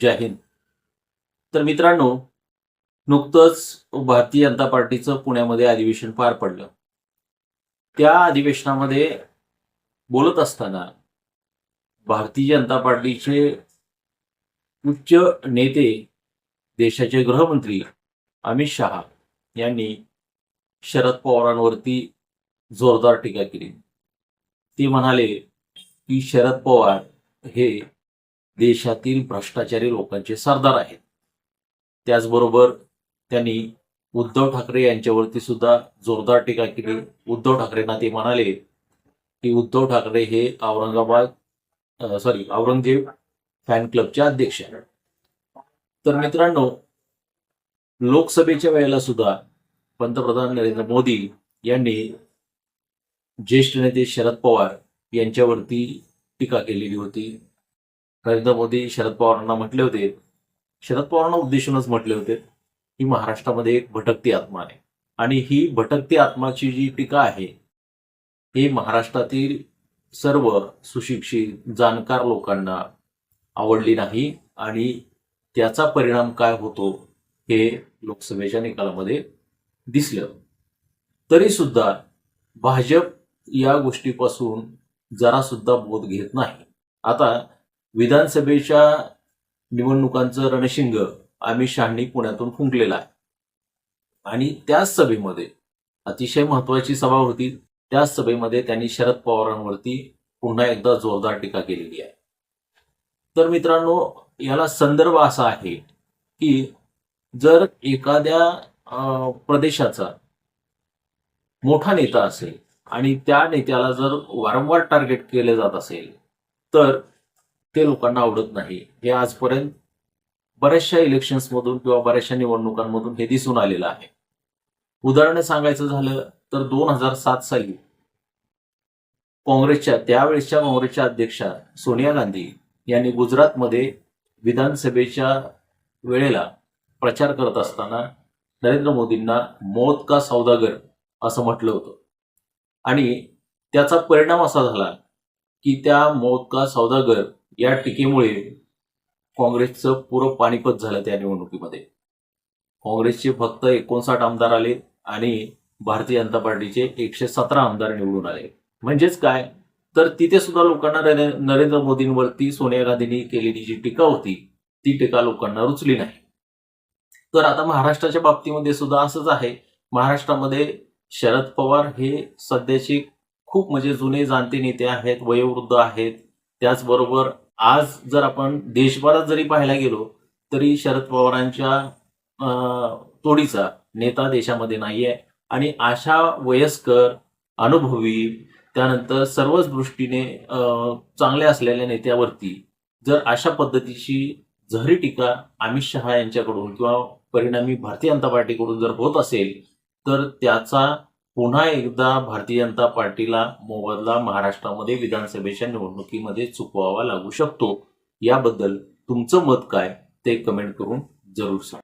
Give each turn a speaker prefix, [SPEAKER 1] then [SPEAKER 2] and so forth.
[SPEAKER 1] जय हिंद. तर मित्रांनो नुकतंच भारतीय जनता पार्टीचं पुण्यामध्ये अधिवेशन पार पडलं. त्या अधिवेशनामध्ये बोलत असताना भारतीय जनता पार्टीचे उच्च नेते देशाचे गृहमंत्री अमित शहा यांनी शरद पवारांवरती जोरदार टीका केली. ते म्हणाले की शरद पवार हे देशातील भ्रष्टाचारी लोकांचे सरदार आहेत. त्याचबरोबर त्यांनी उद्धव ठाकरे यांच्यावरती सुद्धा जोरदार टीका केली. उद्धव ठाकरेंना ते म्हणाले की उद्धव ठाकरे हे औरंगाबाद सॉरी औरंगजेब फॅन क्लबचे अध्यक्ष आहेत. तर मित्रांनो लोकसभेच्या वेळेला सुद्धा पंतप्रधान नरेंद्र मोदी यांनी ज्येष्ठ नेते शरद पवार यांच्यावरती टीका केलेली होती. नरेंद्र मोदी शरद पवारांना म्हटले होते. शरद पवारांना उद्देशूनच म्हटले होते की महाराष्ट्रामध्ये एक भटकती आत्मा आहे. आणि ही भटकती आत्माची जी टीका आहे ही महाराष्ट्रातील सर्व सुशिक्षित जाणकार लोकांना आवडली नाही आणि त्याचा परिणाम काय होतो हे लोकसभेच्या निकालामध्ये दिसलं. तरी सुद्धा भाजप या गोष्टीपासून जरा सुद्धा बोध घेत नाही. आता विधानसभेच्या निवडणुकांचं रणशिंग अमित शहानी पुण्यातून फुंकलेला आहे. आणि त्याच सभेमध्ये अतिशय महत्वाची सभा होती त्याच सभेमध्ये त्यांनी शरद पवारांवरती पुन्हा एकदा जोरदार टीका केलेली आहे. तर मित्रांनो याला संदर्भ असा आहे की जर एखाद्या अं, प्रदेशाचा मोठा नेता असेल आणि त्या नेत्याला जर वारंवार टार्गेट केले जात असेल तर ते लोकांना आवडत नाही. हे आजपर्यंत बऱ्याचशा इलेक्शन्समधून किंवा बऱ्याचशा निवडणुकांमधून हे दिसून आलेलं आहे. उदाहरण सांगायचं झालं तर दोन हजार सात साली काँग्रेसच्या त्यावेळेसच्या काँग्रेसच्या अध्यक्षा सोनिया गांधी यांनी गुजरातमध्ये विधानसभेच्या वेळेला प्रचार करत असताना नरेंद्र मोदींना मौत का सौदागर असं म्हटलं होतं. आणि त्याचा परिणाम असा झाला की त्या मौत का सौदागर या टीकेमुळे काँग्रेसचं पुरं पाणीपत झालं त्या निवडणुकीमध्ये. काँग्रेसचे फक्त एकोणसाठ आमदार आले आणि भारतीय जनता पार्टीचे एकशे सतरा आमदार निवडून आले. म्हणजेच काय? तर तिथे सुद्धा लोकांना नरेंद्र मोदींवरती सोनिया गांधींनी केलेली जी टीका होती ती टीका लोकांना रुचली नाही. तर आता महाराष्ट्राच्या बाबतीमध्ये सुद्धा असंच आहे. महाराष्ट्रामध्ये शरद पवार हे सध्याचे खूप म्हणजे जुने जाणते नेते आहेत वयोवृद्ध आहेत. त्याचबरोबर आज जर आपण देशभरात जरी पाहायला गेलो तरी शरद पवारांच्या तोडीचा नेता देशामध्ये नाहीये. आणि अशा वयस्कर अनुभवी त्यानंतर सर्वच दृष्टीने चांगल्या असलेल्या नेत्यावरती जर अशा पद्धतीची झरी टीका अमित शहा यांच्याकडून किंवा परिणामी भारतीय जनता पार्टीकडून जर होत असेल तर त्याचा पुन्हा एकदा भारतीय जनता पार्टीला मोबदला महाराष्ट्रामध्ये विधानसभेच्या निवडणुकीमध्ये चुकवावा लागू शकतो. याबद्दल तुमचं मत काय ते कमेंट करून जरूर सांगा.